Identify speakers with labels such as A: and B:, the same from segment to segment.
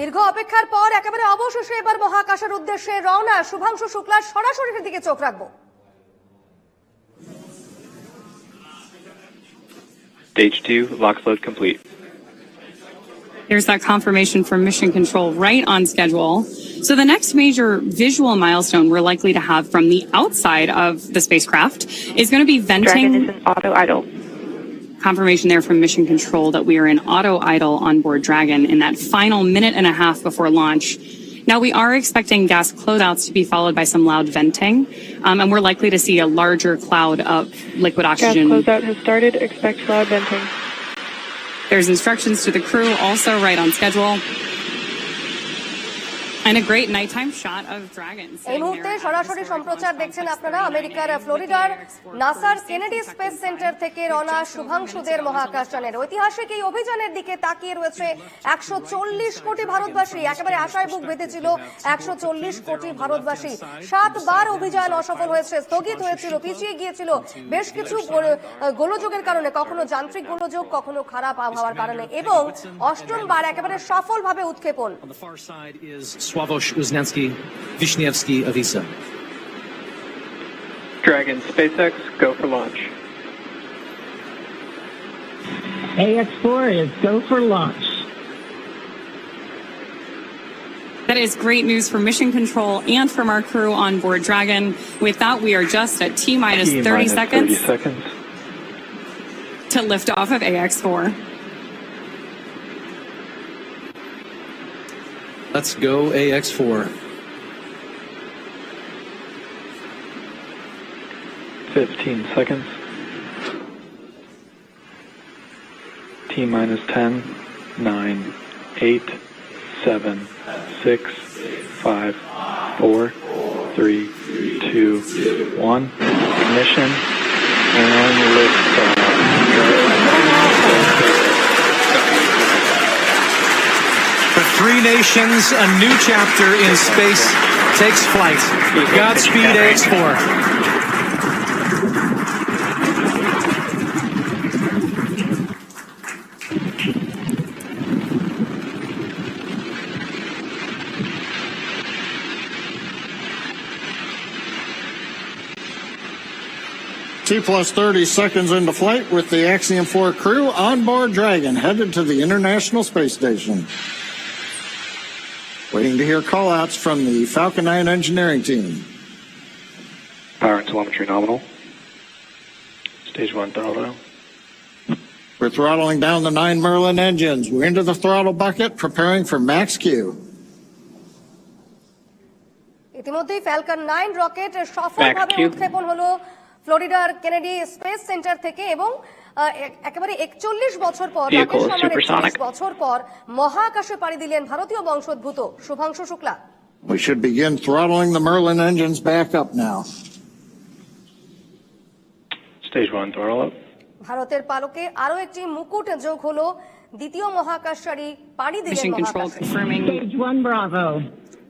A: দীর্ঘ অপেক্ষার পর একেবারে অবশেষে এবার মহাকাশের উদ্দেশ্যে রওনা শুভাংশু শুক্লার সরাসরি দিকে চোখ রাখবো
B: Stage two, LOX load complete.
C: There's that confirmation from Mission Control right on schedule. So the next major visual milestone we're likely to have from the outside of the spacecraft is going to be
D: Dragon is
C: venting
D: in auto idle.
C: confirmation there from Mission Control that we are in auto idle on board Dragon in that final minute and a half before launch. Now we are expecting gas closeouts to be followed by some loud venting, um, and we're likely to see a larger cloud of liquid oxygen.
D: Gas closeout has started. Expect loud venting.
C: There's instructions to the crew, also right on schedule.
A: এই মুহূর্তে সরাসরি সম্প্রচার দেখছেন আপনারা আমেরিকার ফ্লোরিডার নাসার. Kennedy space centre থেকে
C: রনা
A: শুভাংশুদের মহাকাশযানের ঐতিহাসিক এই অভিযানের দিকে তাকিয়ে রয়েছে একশো চল্লিশ কোটি ভারতবাসী। একেবারে আশায় বুক বেঁধেছিল একশো চল্লিশ কোটি ভারতবাসী। সাতবার অভিযান অসফল হয়েছে স্থগিত হয়েছিল পিছিয়ে গিয়েছিল বেশ কিছু গোলযোগের কারণে কখনো যান্ত্রিক গোলযোগ কখনো খারাপ আবহাওয়ার কারণে এবং অষ্টমবার একেবারে সফলভাবে উৎক্ষেপণ।
E: On the far side is Swawosh Uznensky Vishnievsky Avisa.
B: Dragon, SpaceX, go for launch.
F: AX4 is go for launch.
C: That is great news for Mission Control and from our crew on board Dragon. With that, we are just at T 30 seconds
B: 30 seconds.
C: to lift off of AX4.
E: Let's go AX4.
B: 15 seconds. T minus 10, 9, 8, 7, 6, 5, 4, 3, 2, 1. Ignition and lift.
E: Three nations, a new chapter in space takes flight. Godspeed AX4.
G: T plus 30 seconds into flight with the Axiom 4 crew on board Dragon, headed to the International Space Station Waiting to hear callouts from the Falcon 9 engineering team.
B: Power and telemetry nominal. Stage one throttle.
G: We're throttling down the nine Merlin engines. We're into the throttle bucket, preparing for max Q.
A: ইতিমধ্যেই Falcon nine rocket সফলভাবে
B: Back to-
A: উৎক্ষেপণ হলো ফ্লোরিডার Kennedy space centre থেকে এবং আহ, এক- একেবারে একচল্লিশ বছর পর
B: Vehicle
A: রাকেশ শর্মার
B: supersonic.
A: 41 বছর পর মহাকাশে পাড়ি দিলেন ভারতীয় বংশোদ্ভূত Shubhanshu Shukla
G: We should begin throttling the Merlin engines back up now.
B: Stage one throttle up.
A: ভারতের পালকে আরো একটি মুকুট যোগ হলো দ্বিতীয় মহাকাশচারী পাড়ি দিলেন
C: Mission Control
A: মহাকাশে
C: confirming
F: Stage 1 Bravo.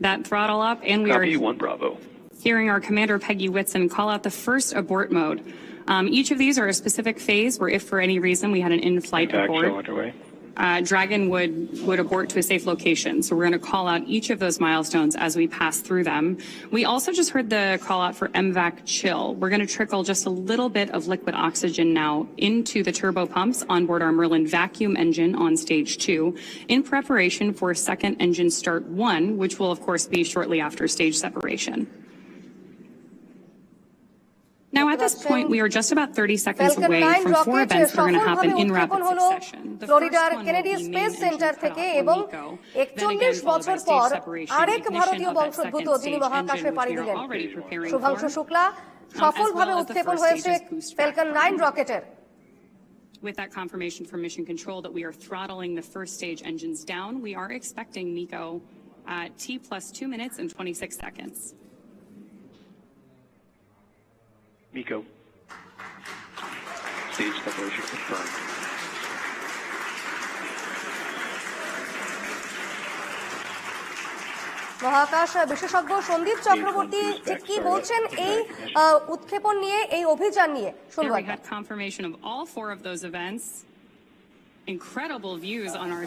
C: that throttle up, and we are
B: Copy one Bravo.
C: hearing our commander Peggy Whitson call out the first abort mode. Um, each of these are a specific phase where, if for any reason we had an in-flight
B: Back
C: abort,
B: underway.
C: uh, Dragon would would abort to a safe location. So we're going to call out each of those milestones as we pass through them. We also just heard the call out for MVAC chill. We're going to trickle just a little bit of liquid oxygen now into the turbo pumps on board our Merlin vacuum engine on stage two in preparation for second engine start one, which will of course be shortly after stage separation. Now, at this point, we are just about 30 seconds away from four events that are going to happen in rapid succession. The first one will be main engine powered Ornico, then again followed by stage separation
A: and
C: ignition of that second stage engine, which already preparing for,
A: um,
C: as. With that confirmation from Mission Control that we are throttling the first stage engines down, we are expecting Nico at T plus two minutes and 26 seconds.
B: Miko. Stage separation confirmed.
A: মহাকাশ বিশেষজ্ঞ সন্দীপ চক্রবর্তী ঠিক কি বলছেন এই উৎক্ষেপণ নিয়ে এই অভিযান নিয়ে শুনব
C: we
A: একবার।
C: had confirmation of all four of those events. Incredible views on our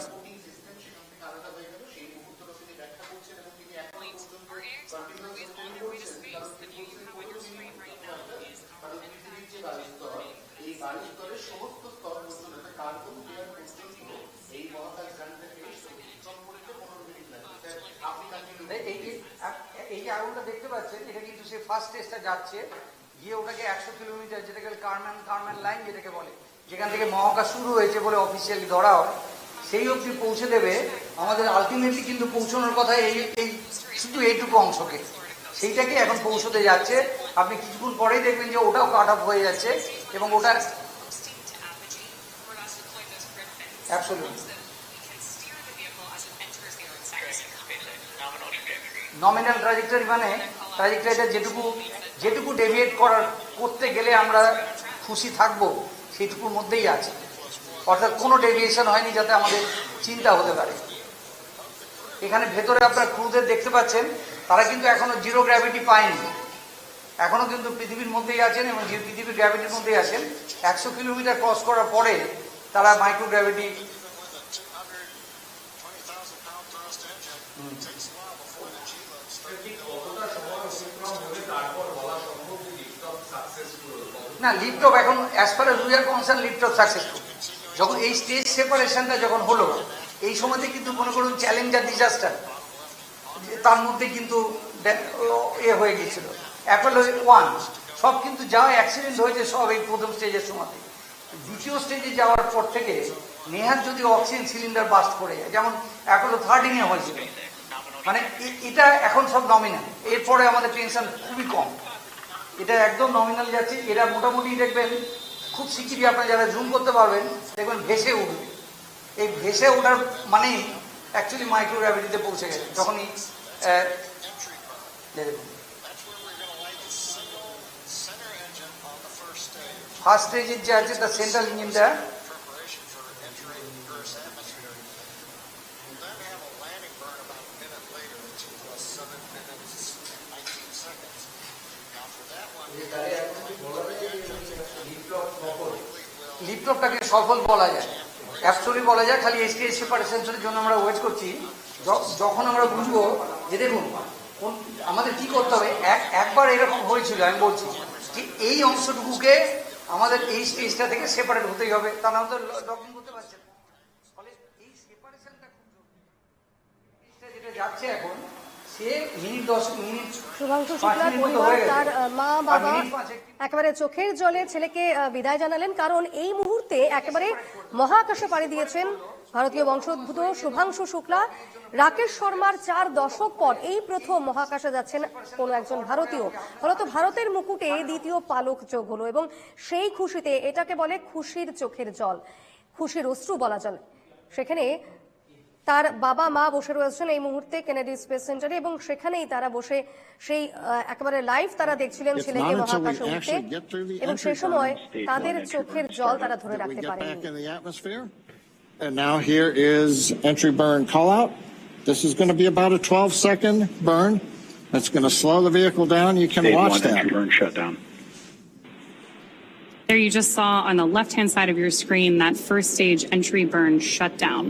H: এই এই যে আ- আগুনটা দেখতে পাচ্ছেন এটা কিন্তু সে ফার্স্ট স্টেজটা যাচ্ছে। গিয়ে ওটাকে একশো কিলোমিটার যেটাকে কারম্যান কারম্যান লাইন যেটাকে বলে যেখান থেকে মহাকাশ শুরু হয়েছে বলে অফিসিয়ালি ধরা হয় সেই অবধি পৌঁছে দেবে। আমাদের আলটিমেটলি কিন্তু পৌঁছানোর কথা এই এই শুধু এইটুকু অংশকে। সেইটাকে এখন পৌঁছতে যাচ্ছে। আপনি কিছুক্ষণ পরেই দেখবেন যে ওটাও কাট অফ হয়ে যাচ্ছে এবং ওটা অ্যাবসলিউটলি নমিনাল ট্রাজেক্টরি মানে ট্রাজেক্টরিটা যেটুকু যেটুকু ডেভিয়েট করার করতে গেলে আমরা খুশি থাকব সেইটুকুর মধ্যেই আছে। অর্থাৎ কোনো ডেভিয়েশন হয়নি যাতে আমাদের চিন্তা হতে পারে। এখানে ভেতরে আপনার ক্রুদের দেখতে পাচ্ছেন তারা কিন্তু এখনও জিরো গ্র্যাভিটি পায়নি। এখনও কিন্তু পৃথিবীর মধ্যেই আছেন এবং যে পৃথিবীর গ্র্যাভিটির মধ্যেই আছেন একশো কিলোমিটার ক্রস করার পরে তারা মাইক্রো গ্র্যাভিটি না অফ এখন as per we are concern of successful যখন এই স্টেজ সেপারেশনটা যখন হলো, এই সময়তে কিন্তু মনে করুন চ্যালেঞ্জ আর ডিজাস্টার তার মধ্যে কিন্তু এ হয়ে গিয়েছিল। অ্যাপেলো ওয়ান সব কিন্তু যা অ্যাক্সিডেন্ট হয়েছে সব এই প্রথম স্টেজের সময়তে। দ্বিতীয় স্টেজে যাওয়ার পর থেকে নেহার যদি অক্সিজেন সিলিন্ডার বাস্ট করে যায়, যেমন অ্যাপেলো থার্টিনে হয়েছিল। মানে এটা এখন সব নমিনাল এরপরে আমাদের টেনশন খুবই কম। এটা একদম নমিনাল যাচ্ছে এরা মোটামুটি দেখবেন খুব শিগগিরই আপনারা যারা জুম করতে পারবেন দেখবেন ভেসে উঠবে এই ভেসে ওঠার মানে অ্যাকচুয়ালি মাইক্রো মাইক্রোগ্রাভিটিতে পৌঁছে গেছে যখনই ফার্স্ট স্টেজের যে আছে তার সেন্ট্রাল ইঞ্জিনটা লিফটপটাকে সফল বলা যায়। অ্যাপসলি বলা যায়, খালি এসটিএস সেপারেশনের জন্য আমরা ওয়েট করছি। যখন আমরা বুঝব যে দেখুন আমাদের কি করতে হবে? এক, একবার এরকম হয়েছিল, আমি বলছি, যে এই অংশটুকুকে আমাদের এই স্টেজটা থেকে সেপারেট হতেই হবে। তা না তো লকিং করতে পারছে না। ফলে এই সেপারেশনটা খুব জরুরি। যেটা যাচ্ছে এখন
A: শুভাংশু শুক্লার পরিবার। তার মা বাবা একেবারে চোখের জলে ছেলেকে বিদায় জানালেন কারণ এই মুহূর্তে একেবারে মহাকাশে পাড়ি দিয়েছেন ভারতীয় বংশোদ্ভূত শুভাংশু শুক্লা। রাকেশ শর্মার চার দশক পর এই প্রথম মহাকাশে যাচ্ছেন কোনো একজন ভারতীয়। ফলত ভারতের মুকুটে দ্বিতীয় পালক যোগ হলো এবং সেই খুশিতে এটাকে বলে খুশির চোখের জল। খুশির অশ্রু বলা চলে। সেখানে তার বাবা মা বসে রয়েছেন এই মুহূর্তে কেনেডি স্পেস সেন্টারে এবং সেখানেই তারা বসে সেই আহ, একেবারে লাইভ তারা দেখছিলেন
G: It's
A: ছেলেকে
G: not until we
A: মহাকাশে উঠতে
G: actually get through the
A: এবং
G: entry
A: সেই সময়
B: burn,
A: তাদের
B: stage one
A: চোখের
B: entry
A: জল
B: burn
A: তারা ধরে
G: that we
A: রাখতে
G: get back
A: পারেননি
G: in the atmosphere. And now here is entry burn call out. This is going to be about a 12 second burn. That's going to slow the vehicle down. You can
B: Stage
G: watch
B: one
G: that.
B: entry burn shutdown.
C: There you just saw on the left-hand side of your screen that first stage entry burn shutdown.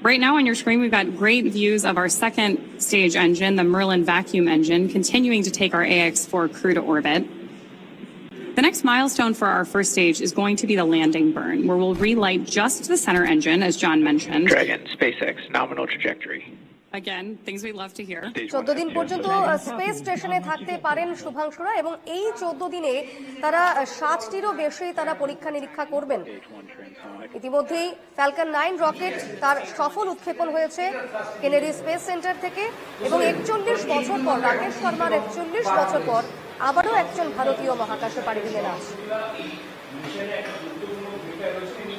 C: Right now on your screen, we've got great views of our second stage engine, the Merlin vacuum engine, continuing to take our AX-4 crew to orbit. The next milestone for our first stage is going to be the landing burn, where we'll relight just the center engine, as John mentioned.
B: Dragon, SpaceX, nominal trajectory.
C: Again, things we love to hear.
B: Stage
A: চোদ্দ দিন পর্যন্ত space স্টেশনে থাকতে পারেন শুভাংশুরা এবং এই চোদ্দ দিনে তারা ষাটটিরও বেশি তারা পরীক্ষা নিরীক্ষা করবেন. ইতিমধ্যেই ফ্যালকন নাইন রকেট তার সফল উৎক্ষেপণ হয়েছে কেনেডি স্পেস সেন্টার থেকে এবং একচল্লিশ বছর পর রাকেশ শর্মার একচল্লিশ বছর পর আবারও একজন ভারতীয় মহাকাশে পাড়ি দিলেন আজ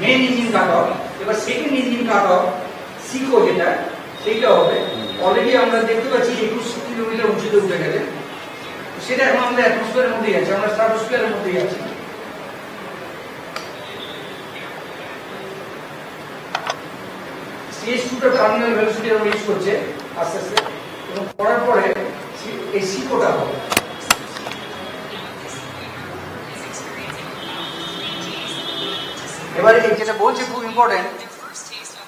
H: মেন ইঞ্জিন কাট অফ এবার second engine cut off SECO যেটা, সেইটা হবে। অলরেডি আমরা দেখতে পাচ্ছি একুশ কিলোমিটার উঁচুতে উঠে গেছে। সেটা এখন আমাদের অ্যাটমসফিয়ারের মধ্যেই আছে, আমরা স্ট্রাটোস্ফিয়ারের মধ্যেই আছি। সিএস টুটা টার্মিনাল ভেলোসিটি আমরা ইউজ করছে, আস্তে আস্তে। এবং করার পরে এই শিকোটা হবে। এবারে যেটা বলছে খুব ইম্পর্টেন্ট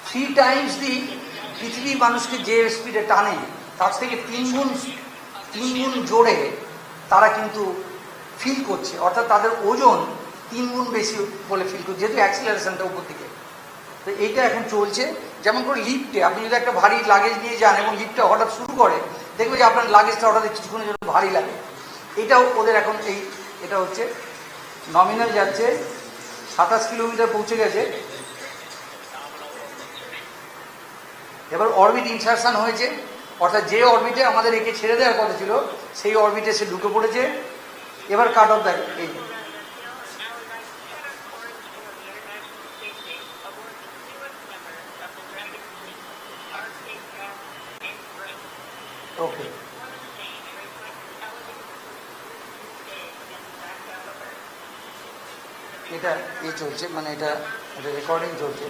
H: থ্রি টাইমস দি পৃথিবীর মানুষকে যে স্পিডে টানে, তার থেকে তিন গুণ তিন গুণ জোরে তারা কিন্তু ফিল করছে। অর্থাৎ তাদের ওজন তিন গুণ বেশি বলে ফিল করছে, যেহেতু অ্যাক্সিলারেশনটা উপর দিকে। তো এইটা এখন চলছে। যেমন করে লিফটে আপনি যদি একটা ভারী লাগেজ নিয়ে যান এবং লিফটটা হঠাৎ শুরু করে দেখবে যে আপনার লাগেজটা হঠাৎ কিছুক্ষণের জন্য ভারী লাগে। এটাও ওদের এখন এই, এটা হচ্ছে নমিনাল যাচ্ছে সাতাশ কিলোমিটার পৌঁছে গেছে। এবার অরবিট ইনসারশন হয়েছে। অর্থাৎ যে অরবিটে আমাদের একে ছেড়ে দেওয়ার কথা ছিল, সেই অরবিটে সে ঢুকে পড়েছে। এবার কাট অফ দেয় এই ওকে এটা এ চলছে মানে এটা এটা রেকর্ডিং চলছে।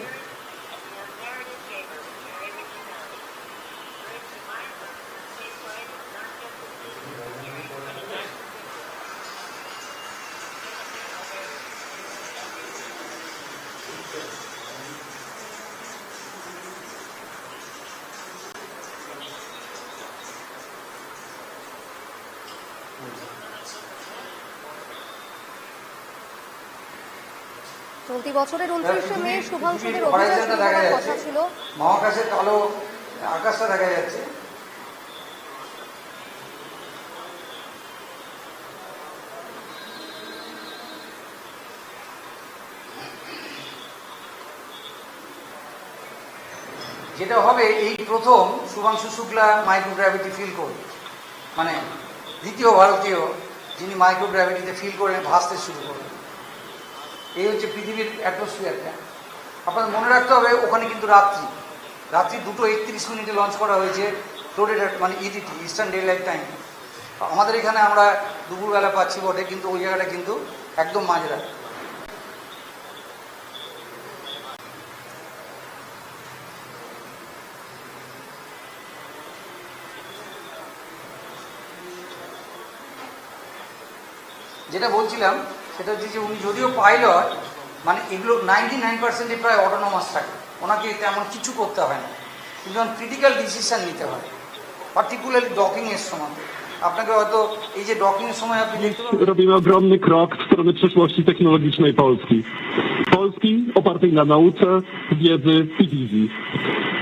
A: চলতি বছরের উনত্রিশে মে শুভাংশুদের অভিযান শুরু করার কথা ছিল।
H: মহাকাশের কালো আকাশটা দেখা যাচ্ছে। যেটা হবে এই প্রথম শুভাংশু শুক্লা মাইক্রোগ্র্যাভিটি ফিল করবে। মানে দ্বিতীয় ভারতীয় যিনি মাইক্রোগ্র্যাভিটিতে ফিল করে ভাসতে শুরু করবেন। এই হচ্ছে পৃথিবীর অ্যাটমসফিয়ারটা আপনাদের মনে রাখতে হবে, ওখানে কিন্তু রাত্রি। রাত্রি দুটো একত্রিশ মিনিটে লঞ্চ করা হয়েছে ফ্লোরিডা মানে EDT eastern day light time আমাদের এখানে আমরা দুপুরবেলা পাচ্ছি বটে, কিন্তু ওই জায়গাটা কিন্তু একদম মাঝরাত। যেটা বলছিলাম সেটা হচ্ছে যে উনি যদিও পাইলট মানে এগুলো নাইনটি নাইন পার্সেন্টই প্রায় অটোনোমাস থাকে ওনাকে তেমন কিছু করতে হয় না কিন্তু ক্রিটিক্যাল ডিসিশন নিতে হয় পার্টিকুলারলি ডকিংয়ের সময় আপনাকে হয়তো এই যে ডকিংয়ের সময় আপনি দেখতে পাবেন
I: Robimy ogromny krok w stronę przyszłości technologicznej Polski. Polski opartej na nauce, wiedzy i wizji.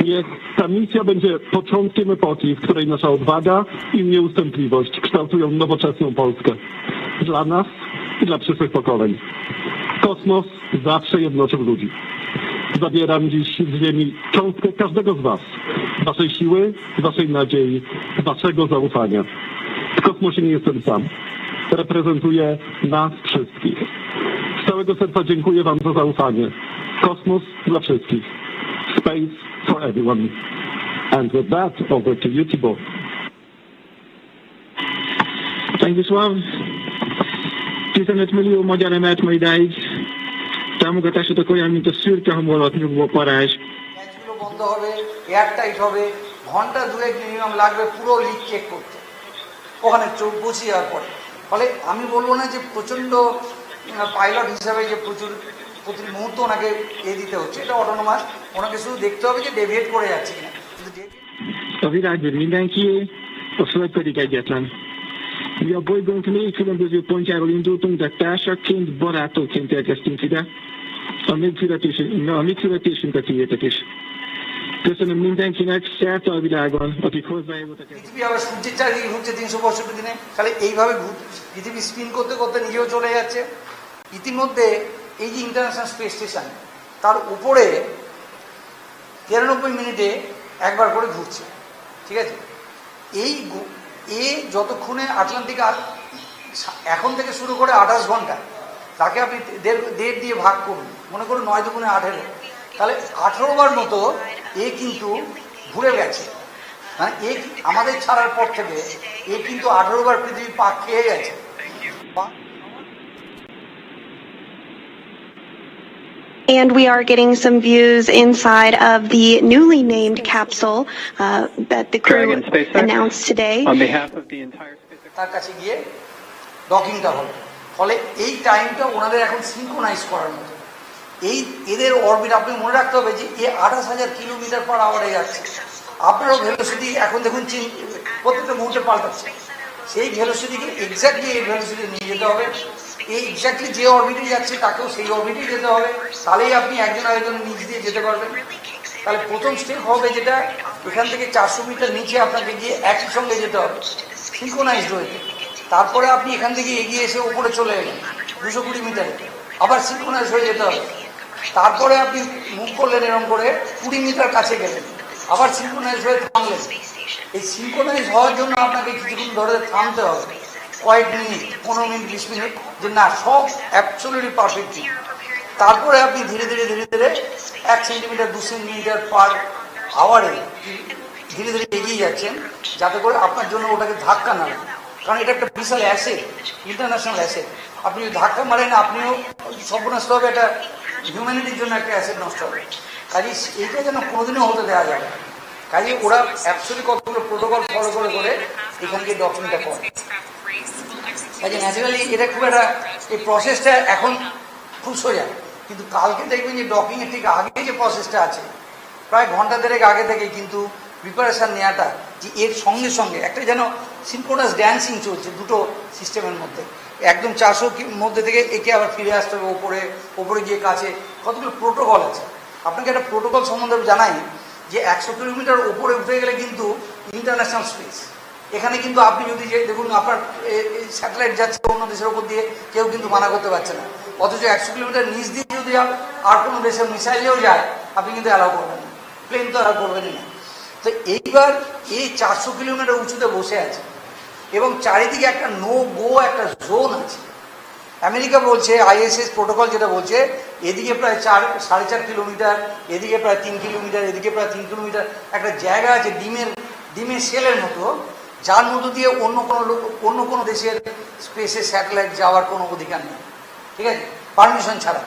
I: Niech ta misja będzie początkiem epoki, w której nasza odwaga i nieustępliwość kształtują nowoczesną Polskę. Dla nas i dla przyszłych pokoleń. Kosmos zawsze jednoczył ludzi. Zabieram dziś z ziemi cząstkę każdego z was. Waszej siły, waszej nadziei, waszego zaufania. W kosmosie nie jestem sam. Reprezentuję nas wszystkich. Z całego serca dziękuję Wam za zaufanie. Kosmos dla wszystkich. Space for everyone. And with that, over to you, Thibault.
J: Panie Wiesław, 15 millió magyar emelt ma idáig. Támogatásra akkor mint a szürke hangulat nyugvó parázs.
H: ম্যাচগুলো বন্ধ হবে air হবে ঘণ্টা দুয়েক minimum লাগবে পুরো leak check করতে ওখানে চোখ বসে যাওয়ার পরে ফলে আমি বলব না যে প্রচণ্ড পাইলট হিসাবে যে প্রচুর প্রতি মুহূর্ত ওনাকে এ দিতে হচ্ছে এটা অটোনোমাস ওনাকে শুধু দেখতে হবে যে ডেভিয়েট করে যাচ্ছে কিনা
J: A világűr mindenkié, a Föld pedig egyetlen. Mi a bolygónk négy különböző pontjáról indultunk, de társaként, barátokként érkeztünk ide. A mi, születésünk, a mi születésünk a tiétek is. Köszönöm mindenkinek szerte a világon, akik hozzájárultak.
H: পৃথিবী আবার সূর্যের চারিদিকে ঘুরছে তিনশো পঁয়ষট্টি দিনে তাহলে এইভাবে পৃথিবী স্পিন করতে করতে নিজেও চলে যাচ্ছে ইতিমধ্যে এই যে ইন্টারন্যাশনাল স্পেস স্টেশন তার উপরে তিরানব্বই মিনিটে একবার করে ঘুরছে ঠিক আছে এই এ যতক্ষণে আটলান্টিক আর এখন থেকে শুরু করে আঠাশ ঘণ্টা তাকে আপনি দেড় দেড় দিয়ে ভাগ করুন। মনে করুন নয় দুগুণে আঠেরো তাহলে আঠেরো বার মতো এ কিন্তু ঘুরে গেছে। মানে এ আমাদের ছাড়ার পর থেকে এ কিন্তু আঠেরো বার পৃথিবী পাক খেয়ে গেছে।
K: And we are getting some views inside of the newly named capsule uh, that the crew
B: Dragon SpaceX.
K: announced today.
B: On behalf of the entire
H: তার কাছে গিয়ে ডকিংটা হলো। ফলে এই টাইমটা ওনাদের এখন সিঙ্ক্রোনাইজ করার মতো। এই এদের অরবিট আপনি মনে রাখতে হবে যে এ আঠাশ হাজার কিলোমিটার পার আওয়ারে যাচ্ছে। আপনারও ভেলোসিটি এখন দেখুন চীন প্রত্যেকটা মুহূর্তে পাল্টাচ্ছে। সেই ভেলোসিটিকে এক্স্যাক্টলি এই ভেলোসিটি নিয়ে যেতে হবে। এই এক্স্যাক্টলি যে অরবিটে যাচ্ছে, তাকেও সেই অরবিটে যেতে হবে। তাহলেই আপনি একজন আরেকজন নিচ দিয়ে যেতে পারবেন। তাহলে প্রথম স্টেপ হবে যেটা, এখান থেকে চারশো মিটার নিচে আপনাকে গিয়ে একই সঙ্গে যেতে হবে। সিঙ্ক্রোনাইজড হয়েছে তারপরে আপনি এখান থেকে এগিয়ে এসে উপরে চলে এলেন, দুশো কুড়ি মিটারে। আবার সিঙ্ক্রোনাইজ হয়ে যেতে হবে। তারপরে আপনি মুভ করলেন এরকম করে, কুড়ি মিটার কাছে গেলেন। আবার সিঙ্ক্রোনাইজ হয়ে থামলেন। এই সিঙ্ক্রোনাইজ হওয়ার জন্য আপনাকে কিছুক্ষণ ধরে থামতে হবে। কয়েক মিনিট, পনেরো মিনিট, বিশ মিনিট। যে না, সব অ্যাবসোলিউটলি পারফেক্ট তারপরে আপনি ধীরে ধীরে ধীরে ধীরে এক সেন্টিমিটার দু সেন্টিমিটার পার আওয়ারে ধীরে ধীরে এগিয়ে যাচ্ছেন, যাতে করে আপনার জন্য ওটাকে ধাক্কা না। কারণ এটা একটা বিশাল অ্যাসেট ইন্টারন্যাশনাল অ্যাসেট আপনি যদি ধাক্কা মারেন, আপনিও সর্বনষ্ট হবে, এটা হিউম্যানিটির জন্য একটা অ্যাসেট নষ্ট হবে কাজে এইটা যেন কোনোদিনও হতে দেওয়া যাবে। কাজে ওরা অ্যাকচুয়ালি কতগুলো প্রোটোকল ফলো করে করে এখান থেকে ডকুমেন্টটা করে কাজে ন্যাচারালি এটা খুব একটা, এই প্রসেসটা এখন খুব সোজা। কিন্তু কালকে দেখবেন যে ডকিং এর ঠিক আগে যে প্রসেসটা আছে, প্রায় ঘণ্টা দেড়েক আগে থেকে কিন্তু প্রিপারেশন নেওয়াটা যে এর সঙ্গে সঙ্গে একটা যেন সিনক্রোনাস ড্যান্সিং চলছে দুটো সিস্টেমের মধ্যে। একদম চারশো মধ্যে থেকে একে আবার ফিরে আসতে হবে ওপরে ওপরে গিয়ে কাছে। কতগুলো প্রোটোকল আছে? আপনাকে একটা প্রোটোকল সম্বন্ধে জানাই যে একশো কিলোমিটার ওপরে উঠে গেলে কিন্তু ইন্টারন্যাশনাল স্পেস এখানে কিন্তু আপনি যদি দেখুন, আপনার স্যাটেলাইট যাচ্ছে অন্য দেশের উপর দিয়ে, কেউ কিন্তু মানা করতে পারছে না। অথচ একশো কিলোমিটার নিচ দিয়ে যদি আর কোনো দেশের মিসাইলেও যায়, আপনি কিন্তু অ্যালাউ করবেন না। প্লেন তো অ্যালাউ করবেনই না। তো এইবার এই চারশো কিলোমিটার উঁচুতে বসে আছে এবং চারিদিকে একটা নো গো একটা জোন আছে। আমেরিকা বলছে আইএসএস প্রোটোকল যেটা বলছে, এদিকে প্রায় চার, সাড়ে চার কিলোমিটার, এদিকে প্রায় তিন কিলোমিটার, এদিকে প্রায় তিন কিলোমিটার, একটা জায়গা আছে ডিমের ডিমের সেলের মতো। যার মধ্য দিয়ে অন্য কোনো লোক, অন্য কোনো দেশের স্পেসে স্যাটেলাইট যাওয়ার কোনো অধিকার নেই। ঠিক আছে? পারমিশন ছাড়া।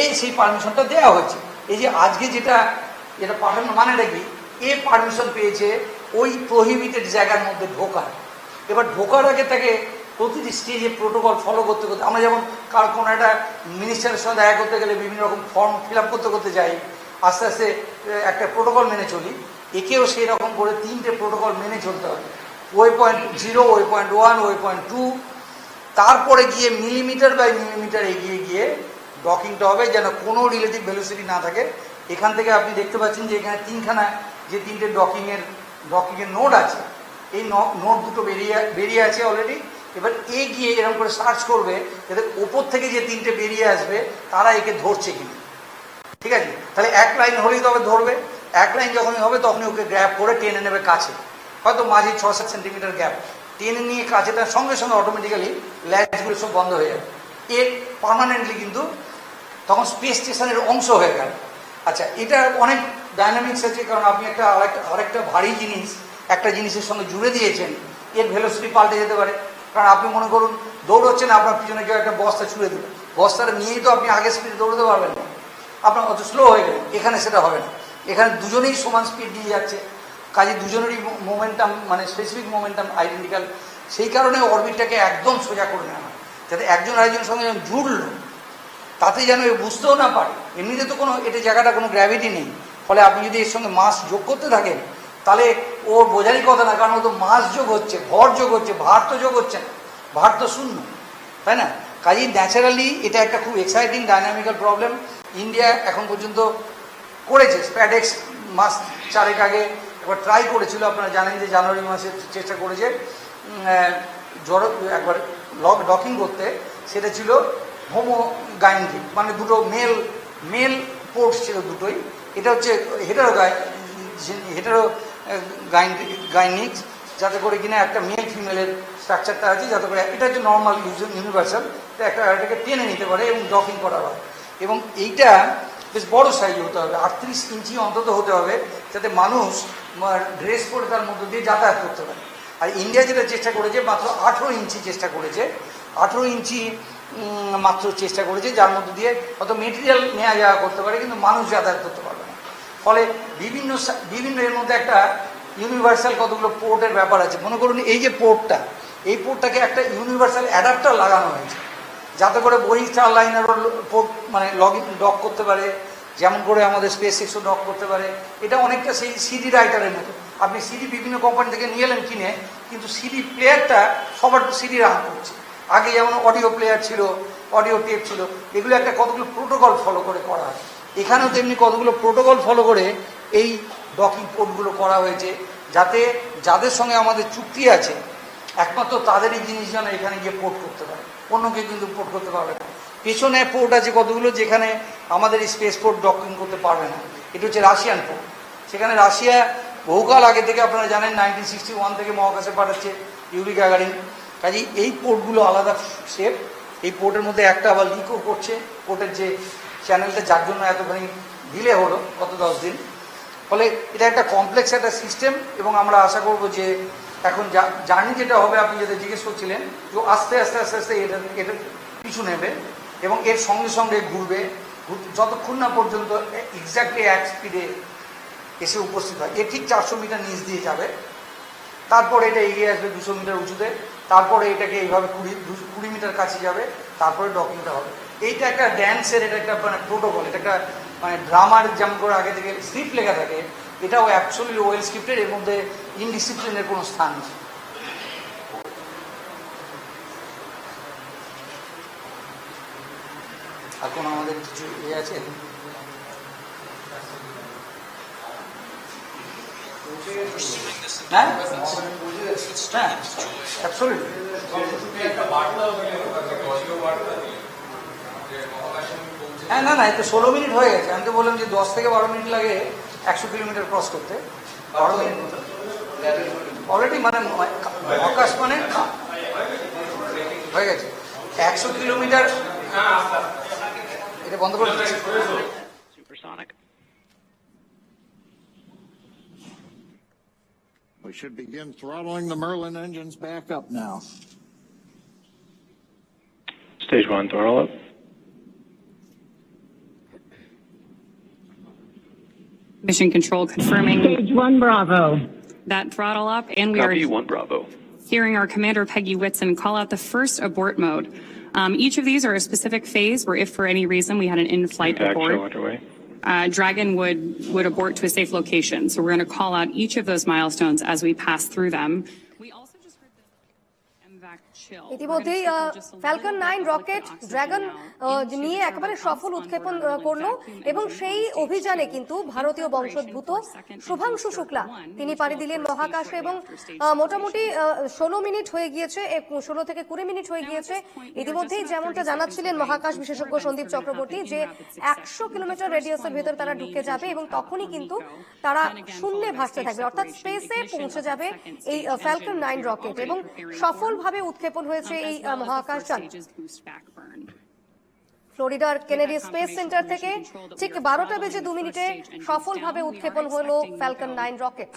H: এই সেই পারমিশনটা দেওয়া হয়েছে। এই যে আজকে যেটা যেটা পাঠানো মানে কি? এ পারমিশন পেয়েছে ওই প্রহিবিটেড জায়গার মধ্যে ঢোকার। এবার ঢোকার আগে তাকে প্রতিটি স্টেজে প্রোটোকল ফলো করতে করতে, আমরা যেমন কার কোনো একটা মিনিস্টারের সঙ্গে দেখা করতে গেলে বিভিন্ন রকম ফর্ম ফিল আপ করতে করতে যাই, আস্তে আস্তে একটা প্রোটোকল মেনে চলি। একেও সেই রকম করে তিনটে প্রোটোকল মেনে চলতে হবে। ওই পয়েন্ট জিরো, ওই point one way point two. তারপরে গিয়ে মিলিমিটার বাই মিলিমিটার এগিয়ে গিয়ে ডকিংটা হবে, যেন কোনো রিলেটিভ ভেলোসিটি না থাকে। এখান থেকে আপনি দেখতে পাচ্ছেন যে এখানে তিনখানা যে তিনটে ডকিংয়ের ডকিংয়ের নোট আছে, এই নোট দুটো বেরিয়ে বেরিয়ে আছে অলরেডি এবার এ গিয়ে এরকম করে সার্চ করবে, যাতে ওপর থেকে যে তিনটে বেরিয়ে আসবে, তারা একে ধরছে কিনা। ঠিক আছে? তাহলে এক লাইন হলেই তবে ধরবে। এক লাইন যখনই হবে, তখনই ওকে গ্র্যাপ করে টেনে নেবে কাছে। হয়তো মাঝে ছ সাত সেন্টিমিটার গ্যাপ টেনে নিয়ে কাছে তার সঙ্গে সঙ্গে অটোমেটিক্যালি ল্যাচগুলো সব বন্ধ হয়ে যাবে এর পার্মানেন্টলি কিন্তু তখন স্পেস স্টেশনের অংশ হয়ে গেল। আচ্ছা এটা অনেক ডাইনামিক্স আছে, কারণ আপনি একটা আরেকটা আরেকটা ভারী জিনিস, একটা জিনিসের সঙ্গে জুড়ে দিয়েছেন, এর ভেলোসিটি পাল্টে যেতে পারে। কারণ আপনি মনে করুন, দৌড়চ্ছেন, আপনার পিছনে কেউ একটা বস্তা ছুড়ে দেবে বস্তাটা নিয়েই তো আপনি আগে স্পিডে দৌড়তে পারবেন না। আপনার অত স্লো হয়ে গেলেন, এখানে সেটা হবে না। এখানে দুজনেই সমান স্পিড দিয়ে যাচ্ছে। কাজে দুজনেরই মোমেন্টাম মানে স্পেসিফিক মোমেন্টাম আইডেন্টিক্যাল সেই কারণে অরবিটটাকে একদম সোজা করে নেওয়া যাতে একজন আরেকজনের সঙ্গে যেন জুড়লো তাতে যেন এ বুঝতেও না পারে। এমনিতে তো কোনো এটা জায়গাটা কোনো গ্র্যাভিটি নেই। ফলে আপনি যদি এর সঙ্গে মাস যোগ করতে থাকেন, তাহলে ওর বোঝারই কথা না, কারণ ও তো মাস যোগ হচ্ছে, ভর যোগ হচ্ছে, ভার তো যোগ হচ্ছে না। ভার তো শূন্য, তাই না? কাজেই ন্যাচারালি এটা একটা খুব এক্সাইটিং ডাইনামিক্যাল প্রবলেম ইন্ডিয়া এখন পর্যন্ত করেছে স্প্যাডেক্স মাস চারেক আগে একবার ট্রাই করেছিল, আপনারা জানেন যে জানুয়ারি মাসে চেষ্টা করেছে জড়ো একবার লক ডকিং করতে, সেটা ছিল হোমো গাইন্ট্রিক মানে দুটো মেল মেল পোর্টস ছিল দুটোই, এটা হচ্ছে হেটারো গাই হেটারো গাইনিক্স যাতে করে কিনা একটা মেল ফিমেলের স্ট্রাকচারটা আছে, যাতে করে এটা হচ্ছে নর্মাল ইউজ ইউনিভার্সাল একটা এটাকে টেনে নিতে পারে এবং ডকিং করা হয়। এবং এইটা বেশ বড় সাইজ হতে হবে। আটত্রিশ ইঞ্চি অন্তত হতে হবে, যাতে মানুষ ড্রেস পরে তার মধ্যে দিয়ে যাতায়াত করতে পারে। আর ইন্ডিয়া যেটা চেষ্টা করেছে, মাত্র আঠেরো ইঞ্চি চেষ্টা করেছে। আঠেরো ইঞ্চি মাত্র চেষ্টা করেছে, যার মধ্যে দিয়ে হয়তো মেটেরিয়াল নেওয়া যাওয়া করতে পারে, কিন্তু মানুষ যাতায়াত করতে পারবে না। ফলে বিভিন্ন বিভিন্ন এর মধ্যে একটা ইউনিভার্সাল কতগুলো পোর্টের ব্যাপার আছে। মনে করুন এই যে পোর্টটা এই পোর্টটাকে একটা ইউনিভার্সাল অ্যাডাপ্টার লাগানো হয়েছে। যাতে করে বই স্টার লাইনারও পোর্ট মানে লগ ইন ডক করতে পারে যেমন করে আমাদের স্পেস এক্সও ডক করতে পারে। এটা অনেকটা সেই সিডি রাইটারের মতো। আপনি সিডি বিভিন্ন কোম্পানি থেকে নিয়ে এলেন কিনে, কিন্তু সিডি প্লেয়ারটা সবার সিডি রান করছে। আগে যেমন অডিও প্লেয়ার ছিল অডিও টেপ ছিল, এগুলো একটা কতগুলো প্রোটোকল ফলো করে করা হয়। এখানেও তেমনি কতগুলো প্রোটোকল ফলো করে এই ডকিং পোর্টগুলো করা হয়েছে, যাতে যাদের সঙ্গে আমাদের চুক্তি আছে, একমাত্র তাদেরই জিনিস যেন এখানে গিয়ে পোর্ট করতে পারে। অন্য কেউ কিন্তু পোর্ট করতে পারবে না। পেছনে পোর্ট আছে কতগুলো, যেখানে আমাদের স্পেস পোর্ট ডকিং করতে পারবে না। এটা হচ্ছে রাশিয়ান পোর্ট সেখানে রাশিয়া বহুকাল আগে থেকে আপনারা জানেন নাইনটিন সিক্সটি ওয়ান থেকে মহাকাশে পাঠাচ্ছে ইউরি গাগারিন কাজেই এই পোর্টগুলো আলাদা শেপ এই পোর্টের মধ্যে একটা আবার লিকও করছে। পোর্টের যে চ্যানেলটা যার জন্য এতখানি ডিলে হলো গত দশ দিন। ফলে এটা একটা কমপ্লেক্স একটা সিস্টেম এবং আমরা আশা করব যে এখন যা জার্নি যেটা হবে, আপনি যেটা জিজ্ঞেস করছিলেন যে আস্তে আস্তে আস্তে আস্তে এটা এটা পিছু নেবে। এবং এর সঙ্গে সঙ্গে ঘুরবে। ঘুর- যতক্ষণ না পর্যন্ত এক্স্যাক্টলি এক স্পিডে এসে উপস্থিত হয়। এ ঠিক চারশো মিটার নিচ দিয়ে যাবে। তারপরে এটা এগিয়ে আসবে দুশো মিটার উঁচুতে। তারপরে এটাকে এইভাবে কুড়ি কুড়ি মিটার কাছে যাবে। তারপরে ডকিংটা হবে। এইটা একটা ড্যান্সের এটা একটা মানে প্রোটোকল এটা একটা মানে ড্রামার যেমন করে আগে থেকে স্ক্রিপ্ট লেখা থাকে, এটাও অ্যাকচুয়ালি ওয়েল স্ক্রিপ্টের এর মধ্যে ইনডিসিপ্লিনের কোনো স্থান নেই। এখন আমাদের কিছু ইয়ে আছে? হ্যাঁ? হ্যাঁ হ্যাঁ না না এটা ষোলো মিনিট হয়ে গেছে। আমি তো বললাম যে দশ থেকে বারো মিনিট লাগে একশো কিলোমিটার ক্রস করতে। বারো মিনিট। অলরেডি মানে মহাকাশ মানে হয়ে গেছে। একশো kilometre এটা বন্ধ করে দিচ্ছি
B: Supersonic.
G: We should begin throttling the Merlin engines back up now.
B: Stage one, throttle up.
C: Mission control confirming
F: Stage one, Bravo.
C: that throttle up, and we
B: Copy
C: are
B: one Bravo.
C: hearing our commander Peggy Whitson call out the first abort mode. Um, each of these are a specific phase where if for any reason we had an in-flight
B: Back show
C: abort,
B: underway.
C: uh, Dragon would, would abort to a safe location. So we're going to call out each of those milestones as we pass through them.
A: ইতিমধ্যেই Falcon nine rocket
C: Dragon
A: নিয়ে একেবারে সফল উৎক্ষেপণ uh, করল। এবং সেই অভিযানে কিন্তু ভারতীয় বংশোদ্ভূত শুভাংশু শুক্লা তিনি পাড়ি দিলেন মহাকাশে এবং মোটামুটি ষোলো মিনিট হয়ে গিয়েছে ষোলো থেকে কুড়ি মিনিট হয়ে গিয়েছে। ইতিমধ্যেই যেমনটা জানাচ্ছিলেন মহাকাশ বিশেষজ্ঞ সন্দীপ চক্রবর্তী যে একশো কিলোমিটার রেডিয়াসের ভেতর তারা ঢুকে যাবে এবং তখনই কিন্তু তারা শূন্যে ভাসতে থাকবে। অর্থাৎ স্পেসে পৌঁছে যাবে এই ফ্যালকন নাইন রকেট এবং
C: সফল
A: বিপুলভাবে উৎক্ষেপণ হয়েছে এই
C: মহাকাশযান
A: ফ্লোরিডার কেনেডি স্পেস সেন্টার থেকে ঠিক বারোটা বেজে দু মিনিটে সফলভাবে উৎক্ষেপণ হল ফ্যালকন নাইন রকেট